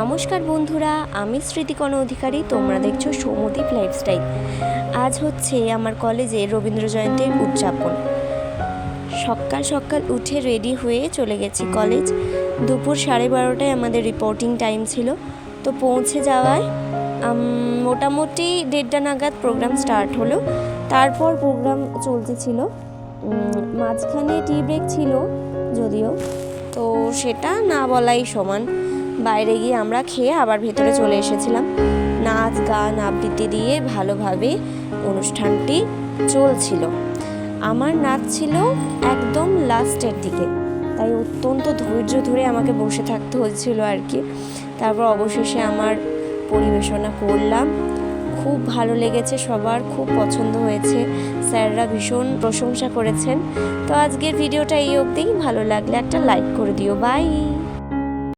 নমস্কার বন্ধুরা, আমি স্মৃতিকণ অধিকারী, তোমরা দেখছ সৌমদীপ লাইফস্টাইল আজ হচ্ছে আমার কলেজে রবীন্দ্র জয়ন্তীর উদযাপন। সকাল সকাল উঠে রেডি হয়ে চলে গেছি কলেজ। দুপুর সাড়ে বারোটায় আমাদের রিপোর্টিং টাইম ছিল। তো পৌঁছে যাওয়ায় মোটামুটি দেড়টা নাগাদ প্রোগ্রাম স্টার্ট হলো। তারপর প্রোগ্রাম চলতে ছিল। মাঝখানে টি ব্রেক ছিল যদিও। তো সেটা না বলাই সমান। বাইরে গিয়ে আমরা খেয়ে আবার ভেতরে চলে এসেছিলাম। নাচ, গান, আবৃত্তি দিয়ে ভালোভাবে অনুষ্ঠানটি চলছিল। আমার নাচ ছিল একদম লাস্টের দিকে। তাই অত্যন্ত ধৈর্য ধরে আমাকে বসে থাকতে হয়েছিল আর কি। তারপর অবশেষে আমার পরিবেশনা করলাম। খুব ভালো লেগেছে, সবার খুব পছন্দ হয়েছে। স্যাররা ভীষণ প্রশংসা করেছেন। তো আজকের ভিডিওটা এই অবধিই ভালো লাগলে একটা লাইক করে দিও। বাই!